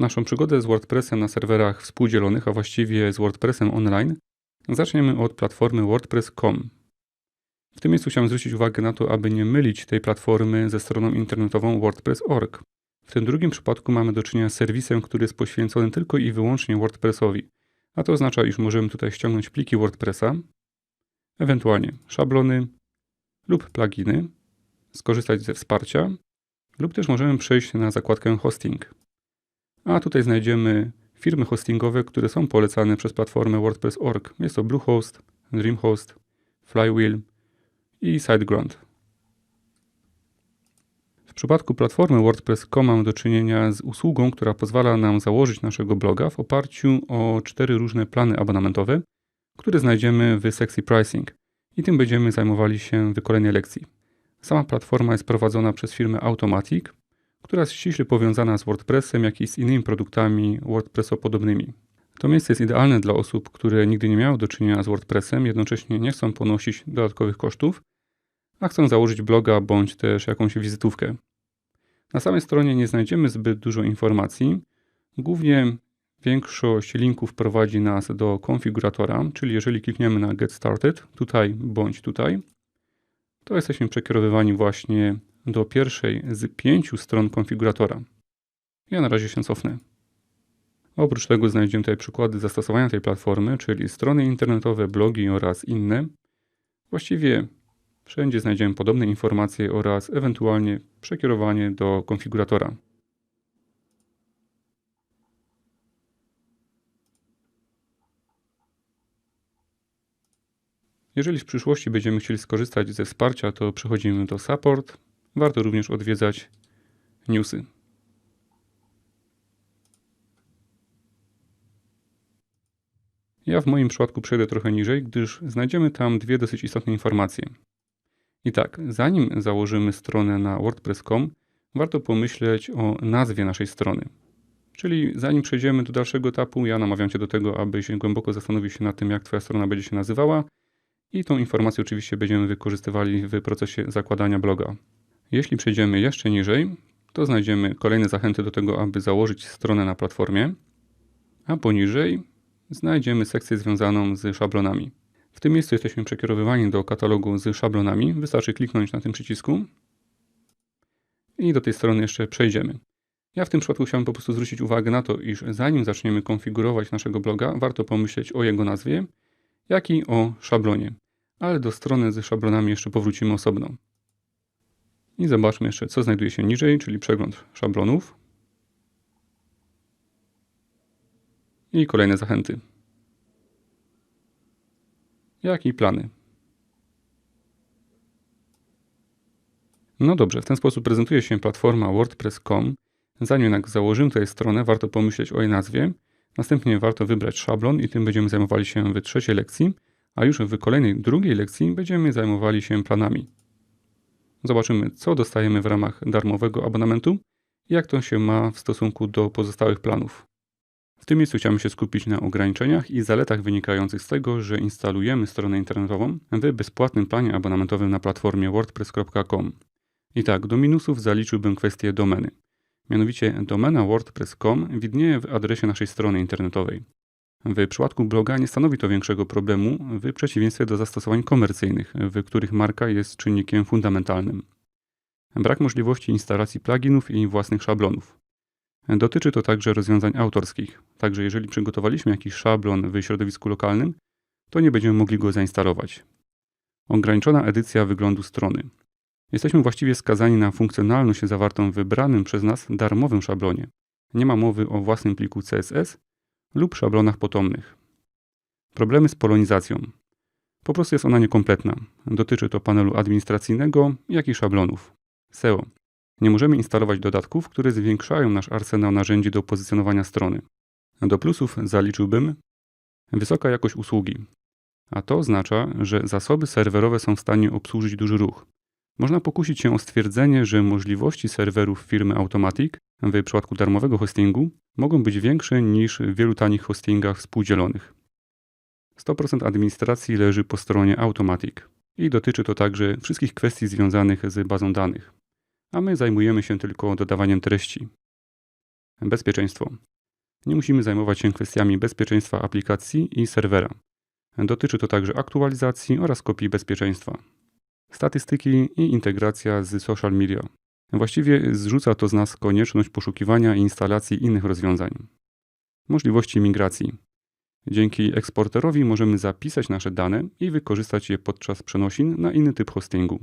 Naszą przygodę z WordPressem na serwerach współdzielonych, a właściwie z WordPressem online, zaczniemy od platformy WordPress.com. W tym miejscu chciałem zwrócić uwagę na to, aby nie mylić tej platformy ze stroną internetową WordPress.org. W tym drugim przypadku mamy do czynienia z serwisem, który jest poświęcony tylko i wyłącznie WordPressowi. A to oznacza, iż możemy tutaj ściągnąć pliki WordPressa, ewentualnie szablony lub pluginy, skorzystać ze wsparcia, lub też możemy przejść na zakładkę hosting. A tutaj znajdziemy firmy hostingowe, które są polecane przez platformę WordPress.org. Jest to Bluehost, Dreamhost, Flywheel i SiteGround. W przypadku platformy WordPress.com mamy do czynienia z usługą, która pozwala nam założyć naszego bloga w oparciu o cztery różne plany abonamentowe, które znajdziemy w sekcji Pricing i tym będziemy zajmowali się w kolejnej lekcji. Sama platforma jest prowadzona przez firmę Automatic, która jest ściśle powiązana z WordPressem, jak i z innymi produktami WordPresso-podobnymi. To miejsce jest idealne dla osób, które nigdy nie miały do czynienia z WordPressem, jednocześnie nie chcą ponosić dodatkowych kosztów, a chcą założyć bloga bądź też jakąś wizytówkę. Na samej stronie nie znajdziemy zbyt dużo informacji. Głównie większość linków prowadzi nas do konfiguratora, czyli jeżeli klikniemy na Get Started, tutaj bądź tutaj, to jesteśmy przekierowywani właśnie do pierwszej z pięciu stron konfiguratora. Ja na razie się cofnę. Oprócz tego znajdziemy tutaj przykłady zastosowania tej platformy, czyli strony internetowe, blogi oraz inne. Właściwie wszędzie znajdziemy podobne informacje oraz ewentualnie przekierowanie do konfiguratora. Jeżeli w przyszłości będziemy chcieli skorzystać ze wsparcia, to przechodzimy do Support. Warto również odwiedzać newsy. Ja w moim przypadku przejdę trochę niżej, gdyż znajdziemy tam dwie dosyć istotne informacje. I tak, zanim założymy stronę na WordPress.com, warto pomyśleć o nazwie naszej strony. Czyli zanim przejdziemy do dalszego etapu, ja namawiam Cię do tego, abyś głęboko zastanowił się nad tym, jak Twoja strona będzie się nazywała i tą informację oczywiście będziemy wykorzystywali w procesie zakładania bloga. Jeśli przejdziemy jeszcze niżej, to znajdziemy kolejne zachęty do tego, aby założyć stronę na platformie, a poniżej znajdziemy sekcję związaną z szablonami. W tym miejscu jesteśmy przekierowywani do katalogu z szablonami. Wystarczy kliknąć na tym przycisku i do tej strony jeszcze przejdziemy. Ja w tym przypadku chciałem po prostu zwrócić uwagę na to, iż zanim zaczniemy konfigurować naszego bloga, warto pomyśleć o jego nazwie, jak i o szablonie. Ale do strony z szablonami jeszcze powrócimy osobno. I zobaczmy jeszcze, co znajduje się niżej, czyli przegląd szablonów. I kolejne zachęty. Jak i plany. No dobrze, w ten sposób prezentuje się platforma WordPress.com. Zanim jednak założymy tutaj stronę, warto pomyśleć o jej nazwie. Następnie warto wybrać szablon i tym będziemy zajmowali się w trzeciej lekcji, a już w kolejnej drugiej lekcji będziemy zajmowali się planami. Zobaczymy, co dostajemy w ramach darmowego abonamentu i jak to się ma w stosunku do pozostałych planów. W tym miejscu chciałem się skupić na ograniczeniach i zaletach wynikających z tego, że instalujemy stronę internetową w bezpłatnym planie abonamentowym na platformie wordpress.com. I tak, do minusów zaliczyłbym kwestię domeny. Mianowicie domena wordpress.com widnieje w adresie naszej strony internetowej. W przypadku bloga nie stanowi to większego problemu w przeciwieństwie do zastosowań komercyjnych, w których marka jest czynnikiem fundamentalnym. Brak możliwości instalacji pluginów i własnych szablonów. Dotyczy to także rozwiązań autorskich, także jeżeli przygotowaliśmy jakiś szablon w środowisku lokalnym, to nie będziemy mogli go zainstalować. Ograniczona edycja wyglądu strony. Jesteśmy właściwie skazani na funkcjonalność zawartą w wybranym przez nas darmowym szablonie. Nie ma mowy o własnym pliku CSS lub szablonach potomnych. Problemy z polonizacją. Po prostu jest ona niekompletna. Dotyczy to panelu administracyjnego, jak i szablonów. SEO. Nie możemy instalować dodatków, które zwiększają nasz arsenał narzędzi do pozycjonowania strony. Do plusów zaliczyłbym wysoka jakość usługi. A to oznacza, że zasoby serwerowe są w stanie obsłużyć duży ruch. Można pokusić się o stwierdzenie, że możliwości serwerów firmy Automatic w przypadku darmowego hostingu mogą być większe niż w wielu tanich hostingach współdzielonych. 100% administracji leży po stronie Automatic i dotyczy to także wszystkich kwestii związanych z bazą danych, a my zajmujemy się tylko dodawaniem treści. Bezpieczeństwo. Nie musimy zajmować się kwestiami bezpieczeństwa aplikacji i serwera. Dotyczy to także aktualizacji oraz kopii bezpieczeństwa. Statystyki i integracja z social media. Właściwie zrzuca to z nas konieczność poszukiwania i instalacji innych rozwiązań. Możliwości migracji. Dzięki eksporterowi możemy zapisać nasze dane i wykorzystać je podczas przenosin na inny typ hostingu.